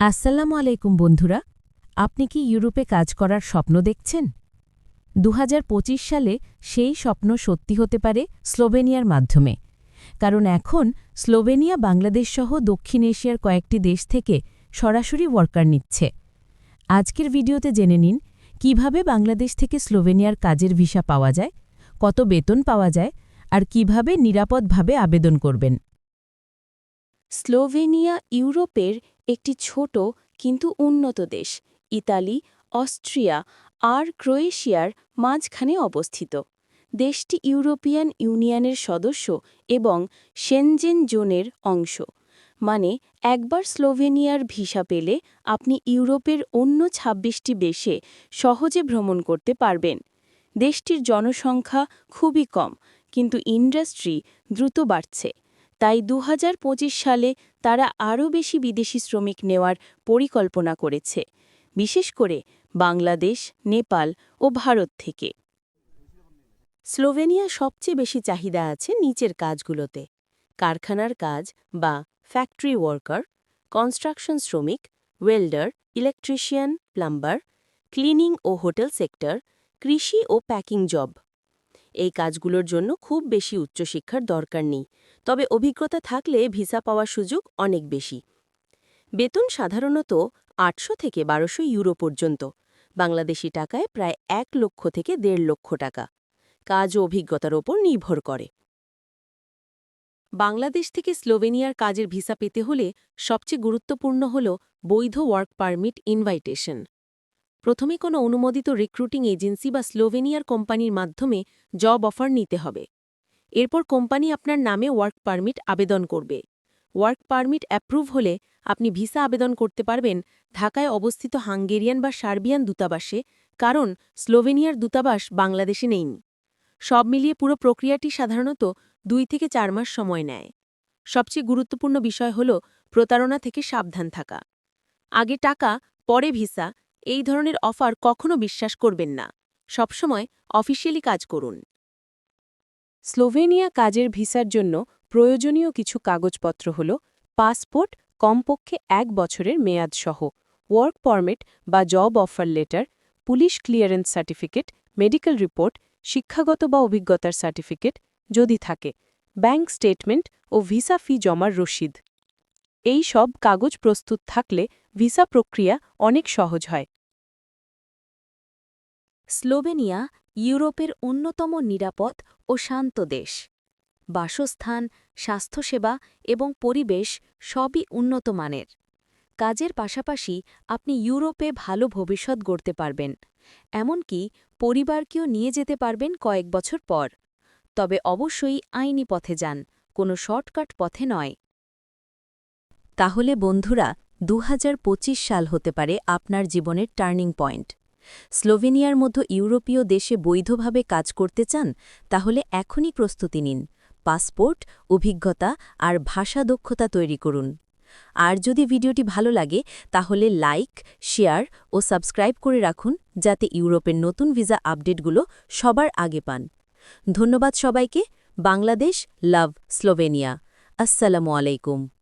আসসালামু আলাইকুম বন্ধুরা, আপনি কি ইউরোপে কাজ করার স্বপ্ন দেখছেন? দু হাজার পঁচিশ সালে সেই স্বপ্ন সত্যি হতে পারে স্লোভেনিয়ার মাধ্যমে। কারণ এখন স্লোভেনিয়া, বাংলাদেশ সহ দক্ষিণ এশিয়ার কয়েকটি দেশ থেকে সরাসরি ওয়ার্কার নিচ্ছে। আজকের ভিডিওতে জেনে নিন, কীভাবে বাংলাদেশ থেকে স্লোভেনিয়ার কাজের ভিসা পাওয়া যায়, কত বেতন পাওয়া যায়, আর কীভাবে নিরাপদভাবে আবেদন করবেন। স্লোভেনিয়া ইউরোপের একটি ছোট কিন্তু উন্নত দেশ, ইতালি, অস্ট্রিয়া আর ক্রোয়েশিয়ার মাঝখানে অবস্থিত। দেশটি ইউরোপিয়ান ইউনিয়নের সদস্য এবং সেনজেন জোনের অংশ। মানে একবার স্লোভেনিয়ার ভিসা পেলে আপনি ইউরোপের অন্য ২৬টি দেশে সহজে ভ্রমণ করতে পারবেন। দেশটির জনসংখ্যা খুবই কম, কিন্তু ইন্ডাস্ট্রি দ্রুত বাড়ছে। তাই দু হাজার পঁচিশ সালে তারা আরও বেশি বিদেশি শ্রমিক নেওয়ার পরিকল্পনা করেছে, বিশেষ করে বাংলাদেশ, নেপাল ও ভারত থেকে। স্লোভেনিয়া সবচেয়ে বেশি চাহিদা আছে নিচের কাজগুলোতে। কারখানার কাজ বা ফ্যাক্টরি ওয়ার্কার, কনস্ট্রাকশন শ্রমিক, ওয়েল্ডার, ইলেকট্রিশিয়ান, প্লাম্বার, ক্লিনিং ও হোটেল সেক্টর, কৃষি ও প্যাকিং জব। এই কাজগুলোর জন্য খুব বেশি উচ্চশিক্ষার দরকার নেই। তবে অভিজ্ঞতা থাকলে ভিসা পাওয়ার সুযোগ অনেক বেশি। বেতন সাধারণত আটশো থেকে বারোশো ইউরো পর্যন্ত। বাংলাদেশি টাকায় প্রায় এক লক্ষ থেকে দেড় লক্ষ টাকা। কাজ ও অভিজ্ঞতার ওপর নির্ভর করে। বাংলাদেশ থেকে স্লোভেনিয়ার কাজের ভিসা পেতে হলে সবচেয়ে গুরুত্বপূর্ণ হল বৈধ ওয়ার্ক পারমিট ইনভাইটেশন। প্রথমে কোনো অনুমোদিত রিক্রুটিং এজেন্সি বা স্লোভেনিয়ার কোম্পানির মাধ্যমে জব অফার নিতে হবে। এরপর কোম্পানি আপনার নামে ওয়ার্ক পারমিট আবেদন করবে। ওয়ার্ক পারমিট অ্যাপ্রুভ হলে আপনি ভিসা আবেদন করতে পারবেন ঢাকায় অবস্থিত হাঙ্গেরিয়ান বা সার্বিয়ান দূতাবাসে, কারণ স্লোভেনিয়ার দূতাবাস বাংলাদেশে নেই। সব মিলিয়ে পুরো প্রক্রিয়াটি সাধারণত দুই থেকে চার মাস সময় নেয়। সবচেয়ে গুরুত্বপূর্ণ বিষয় হল প্রতারণা থেকে সাবধান থাকা। আগে টাকা, পরে ভিসা এই ধরনের অফার কখনো বিশ্বাস করবেন না। সবসময় অফিসিয়ালি কাজ করুন। স্লোভেনিয়া কাজের ভিসার জন্য প্রয়োজনীয় কিছু কাগজপত্র হল পাসপোর্ট, কমপক্ষে এক বছরের মেয়াদ সহ, ওয়ার্ক পারমিট বা job offer letter, police clearance certificate, medical report, শিক্ষাগত বা অভিজ্ঞতার সার্টিফিকেট যদি থাকে, ব্যাংক স্টেটমেন্ট ও ভিসা ফি জমার রসিদ। এই সব কাগজ প্রস্তুত থাকলে ভিসা প্রক্রিয়া অনেক সহজ হয়। স্লোভেনিয়া ইউরোপের অন্যতম নিরাপদ ও শান্ত দেশ। বাসস্থান, স্বাস্থ্যসেবা এবং পরিবেশ সবই উন্নত মানের। কাজের পাশাপাশি আপনি ইউরোপে ভালো ভবিষ্যৎ গড়তে পারবেন, এমনকি পরিবারকেও নিয়ে যেতে পারবেন কয়েক বছর পর। তবে অবশ্যই আইনি পথে যান, কোনো শর্টকাট পথে নয়। তাহলে বন্ধুরা দু হাজার পঁচিশ সাল হতে পারে আপনার জীবনের টার্নিং পয়েন্ট। স্লোভেনিয়ার মতো ইউরোপীয় দেশে বৈধভাবে কাজ করতে চান, তাহলে এখনই প্রস্তুতি নিন। পাসপোর্ট, অভিজ্ঞতা আর ভাষা দক্ষতা তৈরি করুন। আর যদি ভিডিওটি ভালো লাগে, তাহলে লাইক, শেয়ার ও সাবস্ক্রাইব করে রাখুন, যাতে ইউরোপের নতুন ভিসা আপডেটগুলো সবার আগে পান। ধন্যবাদ সবাইকে। Bangladesh, love, Slovenia. আসসালামু আলাইকুম।